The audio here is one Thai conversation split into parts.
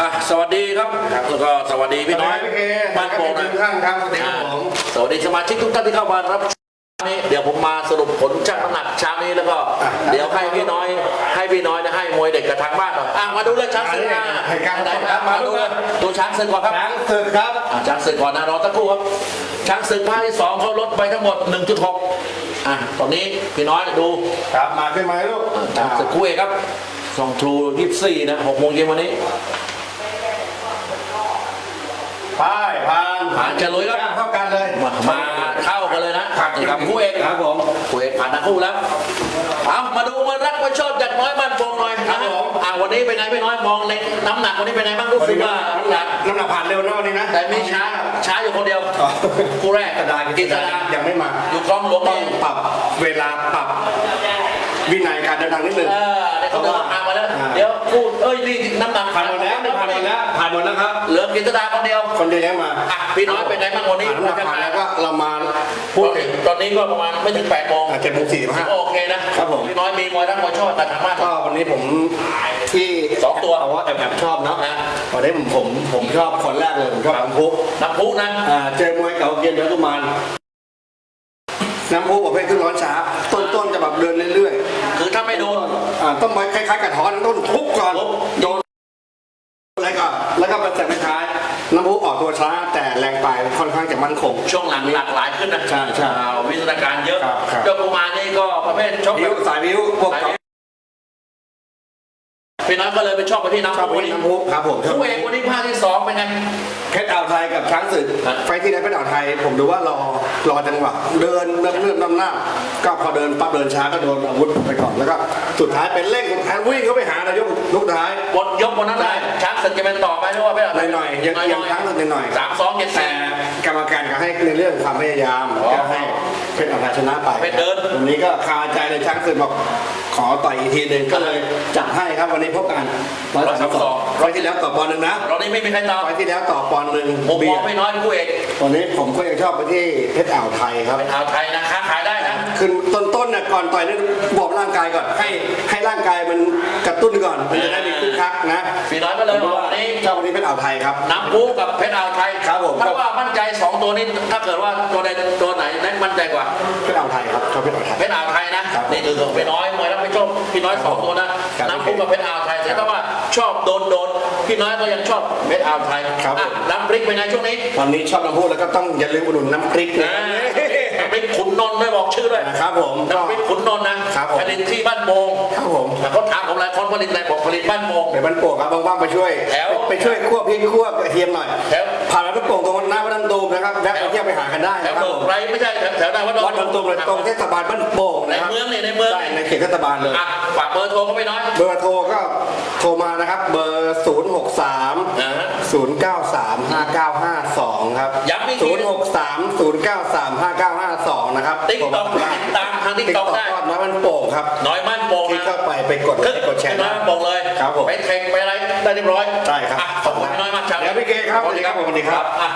อะสวัสดีครับแล้วก็สวัสดีพี่น้อยพี่เคบ้านโป่งทุนะกท่านครับสวัสดีครับผมสวัสดีสมาชิกทุกท่านที่เข้ามารับชมนี้เดี๋ยวผมมาสรุปผลชั่งน้ำหนักเช้านี้แล้วก็อะเดี๋ยวให้พี่น้อย ให้พี่น้อยนะให้มวยเด็กกับทางบ้านหน่อยอะมาดูเลยช้างศึกมาให้การไหนครับมามาดูดูเลเลยยดูช้างศึกก่อนครับช้างศึกครับอะช้างศึกก่อนนะรอสักครู่ครับช้างศึกภาคที่สองเขาลดไปทั้งหมด 1.6อะตอนนี้พี่น้อยดูครับมาขึ้นมาลูกช้างศึกคู่เอกครับสองทรูยี่สิบสี่นะหกโมงเย็นวันนี้ ป้ายผ่านผ่านจะลุยครับเท่ากันเลย มามาเข้ากันเลยนะนี่กับคู่เอกครับผมคู่เอกผ่านทั้งคู่แล้วเอามาดูมารักมาชอบจากน้อยบ้านโป่งหน่อยนะอ่าวันนี้เป็นไงพี่น้อยมองเล็กน้ำหนักวันนี้เป็นไงบ้างรู้วันสึกนี้ว่าน้ำหนักน้ำหนักผ่านเร็วเนอะวันนี้นะแต่มีช้าช้าอยู่คนเดียวอ๋อคู่แรกกระดาษกิตดายังไม่มาอยู่กองหลวงต้อนี่งปรับเวลาปรับ วินัยการเดินทางนิดนึง เออเดี๋ยวเขาเดินทางมาแล้ว อ่า เดี๋ยวพูดเอ้ยนี่น้ำหนักผ่านหมดแล้วผ่านหมดแล้วผ่านหมดแล้วครับเหลือกิตดาคนเดียวคนเดียวยังมาอะพี่น้อยเป็นไงบ้างวันนี้ผ่านน้ำหนักผ่านแล้วก็เรามาพูพูดดถึถึงงตอนนี้ก็ประมาณไม่ถึง8โมง เจ็ดโมงสี่สิบห้าก็โอเคนะครับผม พี่น้อยมีมวยทั้งมวยชอบแต่ทางบ้าน ก็วันนี้ผมที่สองตัวเอาว่าแอบแอบชอบเนาะนะวันนี้ผมผมผมชอบคนแรกเลยผมชอบน้ำพุน้ำพุนะ อ่าเจอมวยเก่าเกียนเดือดกุมาร น้ำพุประเภทขึ้นร้อนช้าต้นต้นจะแบบเดินเรื่อยคือถ้าไม่โดน ๆอ่าต้นไม้คล้ายๆกระท้อนต้นทุบก่อนทุบ โดนอะไรก่อนแล้วก็มาเสร็จท้าย น้ำพุออกตัวช้าแต่แรงปลายค่อนข้างจะมั่นคง ช่วงหลังหลากหลายขึ้นนะใช่ใช่อ่าวิทยาการเยอะครับครับ เจ้ากุมารนี่ก็ประเภทชกแบวิวบ สายวิวพวกสายเขาวิว พี่น้อยก็เลยไปชอบไปที่น้ำชอบพุวิน้ำพุครับผมชอบคู่เอกวันนี้ภาคที่สองเป็นไงเพชรอ่าวไทยกับช้างศึกฮะไฟท์ที่ไหนเพชรอ่าวไทย ผมดูว่ารอรอจังหวะเดินเริ่มเริ่มนำหน้าก็พอเดินปั๊บเดินช้าก็โดนอาวุธไปก่อนแล้วก็สุดท้ายเป็นเร่งสุดท้ายวิ่งเข้าไปหานายกลูกท้ายบทยกวันนั้นได้ช้างศึกจะเป็นต่อไปหรือว่าไม่หน่อยๆยังยังช้างศึกหน่อยๆสามสองเจ็ดแต่สี่กรรมการก็ให้ในเรื่องความพยายามอ๋อก็ให้เพ ชรอ่าวไทยชนะไปเพชรเดิน วันนี้ก็คาใจเลยช้างศึกบอกขอต่อยอีกทีหนึ่งก็เลยจัดให้ครับวันนี้พบกันร้อยสามสองร้อยที่แล้วต่อปอนด์หนึ่งนะเรานี่ไม่มีใครต่อร้อยที่แล้วต่อปอนด์หนึ่งผมมเบีอยงร์ไม่น้อยคู่เอกวันนี้ผมก็ยังชอบไปที่เพชรอ่าวไทยครับเป็นอ่าวไทยนะค้าขายได้ นะคือต้นต้นๆน่ะก่อนต่อยนี่บอกร่างกายก่อน ให้ให้ร่างกายมันกระตุ้นก่อนมันจะได้มีคึกคักนะพี่น้อยก็เลยบอกวันนี้ชอบวันนี้เพชรอ่าวไทยครับ น้ำพุกับเพชรอ่าวไทยครับผม ถ้าว่ามั่นใจสองตัวนี้ถ้าเกิดว่าตัวใดตัวไหนนั้นมั่นใจกว่าเพชรอ่าวไทยครับชอบเพชรอ่าวไทย เพชรอ่าวไทยนะครับนี่คือของพี่น้อยมวยแล้วไม่ชอบพี่น้อยสองตัวนะครับน้ำพุกับเพชรอ่าวไทยแต่ถ้าว่าชอบโดนโดนพี่น้อยก็ยังชอบเพชรอ่าวไทยครับอะน้ำพริกเป็นไงช่วงนี้ ตอนนี้ชอบน้ำพุแล้วก็ต้องอย่าลืมอุดหนุนน้ำพริกนะน้ำพริกขุนนน ครับผมก็น้ำพริกขุนนนท์นะครับผม ผลิตที่บ้านโมงครับผมเขาถามผมหลายคนผลิตอะไรบอกผลิตบ้านโมงไปบ้านโป่งครับว่างๆไปช่วย แถว ไปช่วยคั่วพริกคั่วกระเทียมหน่อย แถว ผ่านร้านบ้านโป่งตรงหน้าวัดดันตูมนะครับแวะไปเที่ยวไปหากันได้แถวนะครับเมืผองมไรไม่ใช่แถวแถวหน้าวัดดอนวัดดันตูมเลยตรงเทศบาลบ้านโป่งในนะครับเมืองนี่ในเมืองใช่ในเขตเทศบาลเลย อะฝากเบอร์โทรเขาไปน้อยเบอร์โทรก็โทรมานะครับ เบอร์ 0 6 3อ่าฮะ 0 9 3 5 9 5 2 ครับย้ำอีกที 0 6 3 0 9 3 5 9 5 2 นะครับติ๊กต็อกติดตามทางติ๊กติ๊กต็ต็ออกกได้ก็น้อยมันโป่งครับน้อยมั่นโป่งคลิกนะเข้าไปไปกดไลค์กดแชร์น้อยมั่นโป่งเลยครับผม ไปแข่งไปอะไร ได้เรียบร้อยใช่ครับอะขอบคุณพี่น้อยมากครับเดี๋ยวพี่เก๋ครับสวัสดีครับผมสวัสดีครับอะ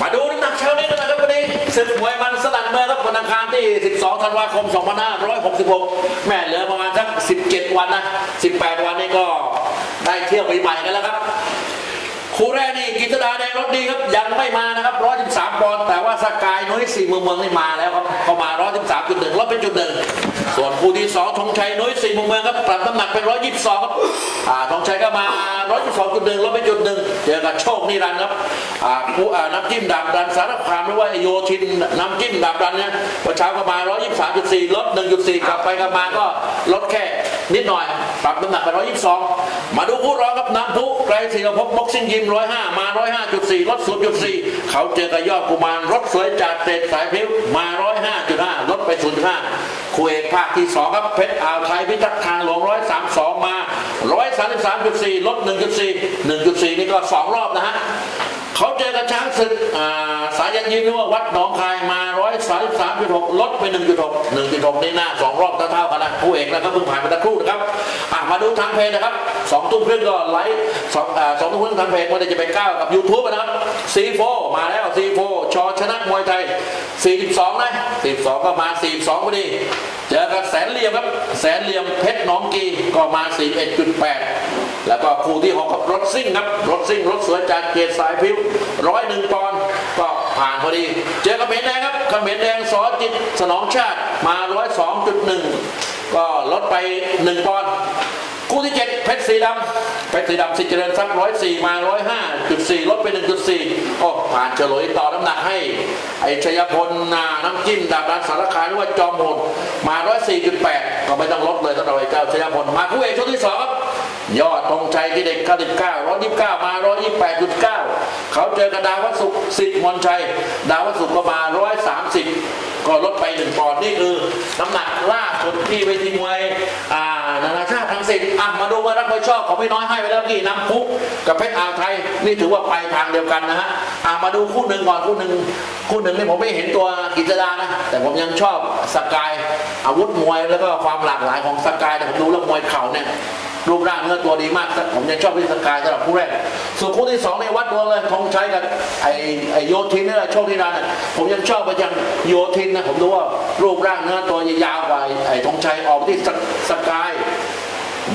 มาดูน้ำหนักเช้านี้กันนะครับวันนี้ศึกมวยมันสนั่นเมืองครับวันอังคารที่ 12 ธันวาคม 2566 แม่เหลือประมาณสัก 17 วันนะ 18 วันนี้ก็ได้เที่ยวปีใหม่กันแล้วครับคู่แรกนี่กิตดาแดงรถดีครับยังไม่มานะครับ 113 ปอนด์แต่ว่าสกายน้อยสี่เมืองเมืองนี่มาแล้วครับเขามา 113.1ลดเป็นจุดหนึ่งส่วนคู่ที่สองธง ชัยน้อยสี่มุมเมืองครับปรับน้ำหนักเป็นร้อยยี่สิบสองครับอ่าทองชัยก็มาร้อยยี่สิบสองจุดหนึ่งลดไปจุดหนึ่งเจอกับโชคนิรันครับอ่าผู้อ่าน้ำจิ้มดาบดันสารพามไม่ว่าโยชินน้ำจิ้มดาบดันเนี่ยประเช้าก็มาร้อยยี่สิบสามจุดสี่ลดหนึ่งจุดสี่กลับไปก็มาก็ลดแค่นิดหน่อย ปรับน้ำหนักไปร้อยยี่สิบสองมาดูคู่ร้องครับน้ำทุกไกลศิลภพบบ็อกซิ่งยิมร้อยห้ามาร้อยห้าจุดสี่ลดศูนย์จุดสี่เขาเจอกับยอดกุมารรถสวยจากเศษสายพิ้วมาร้อยห้าจุดห้าลดไปศูนย์ห้า คู่เอกภาคที่ 2 ครับเพชรอ่าวไทยพิทักษ์ทางหลวง132 มา 133.4ลด1.4 1.4 นี่ก็ 2 รอบนะฮะ เขาเจอกับช้างศึกสายันยิมหรือว่าวัดหนองคายมา133.6ลดไป1.6 1.6นี่หน้า2รอบเท่าๆกันนะผู้เอกนะครับเพิ่งผ่านไปตะครู่นะครับอะมาดูทางเพจนะครับ2ทุ่มครึ่งก็ไลฟ์สองสองทุ่มครึ่งทางเพจมันจะไปก้าวกับ YouTube นะครับ C4 มาแล้ว C4 ชอชนะมวยไทย42นะ42ก็มา42พอดีเจอกับแสนเหลี่ยมครับแสนเหลี่ยมเพชรหนองกีก็มา41.8แแล้วก็คู่ที่หกครับรถซิ่งครับรถซิ่งรถสวยจากเกตสายพิวร้อยหนึ่งปอนด์ก็ผ่านพอดี เจอกับเขมรแดงครับเขมรแดงสอจิตสนองชาติมาร้อยสองจุดหนึ่งก็ลดไปหนึ่งปอนด์คู่ที่เจ็ดเพชรสีดำเพชรสีดำสิเจริญทรัพย์ร้อยสี่มาร้อยห้าจุดสี่ลดไปหนึ่งจุดสี่โอ้ผ่านเฉลยต่อน้ำหนักให้ ไอชัยพลนาน้ำจิ้มดาบรันสารคามหรือว่าจอมโหดมาร้อยสี่จุดแปดก็ไม่ต้องลดเลยสำหรับไอ้เจ้าชัยพลมาคู่เอกช่วงที่สองครับ ยอดธงชัยที่เด็ก99 129 มา 128.9 เขาเจอกับดาววัสุสิทธิ์มนชัย ดาวัสุกก็มา 130 ก็ลดไปหนึ่งปอนด์นี่คือน้ำหนักล่าสุดที่เวทีมวยอ่านานาชาติทั้งสิ้นอะมาดูว่ารักไม่ชอบของพี่น้อยให้ไปแล้วกี่น้ำพุกับเพชรอ่าวไทยนี่ถือว่าไปทางเดียวกันนะฮะอะมาดูคู่หนึ่งก่อนคู่หนึ่งคู่หนึ่งนี่ผมไม่เห็นตัวกิจดานะแต่ผมยังชอบสกายอาวุธมวยแล้วก็ความหลากหลายของสกายแต่ผมดูแล้วมวยเข่าเนี่ย รูปร่างเนื้อตัวดีมาก ผมยังชอบพิสกายสำหรับคู่แรก ส่วนคู่ที่สองในวัดดวงเลยทองชัยกับไอไอโยทินนี่แหละโชคที่รันะผมยังชอบไปยังโยทินนะผมดูว่ารูปร่างเนื้อตัวยาวกว่าไอ้ทองชัยออกที่สสกาย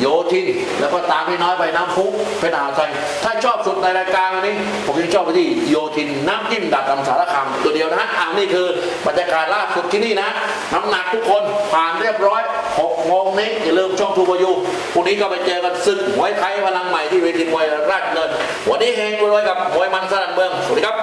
โยทินแล้วก็ตามพี่น้อยไปน้ำพุเป็นอาวไทยถ้าชอบสุดในรายการวันนี้ ผมยังชอบไปที่โยทินน้ำจิ้มดัดดำสารคามตัวเดียวนะอ่านี่คือบรรยากาศล่าสุดที่นี่นะ น้ำหนักทุกคนผ่านเรียบร้อย6โมงนี้อย่าลืมช่องทูบอยูพรุ่งนี้ก็ไปเจอกันศึกมวยไทยพลังใหม่ที่เวทีมวยราชดำเนินวันนี้เฮงรวยกับมวยมันสนั่นเมืองสวัสดีครับ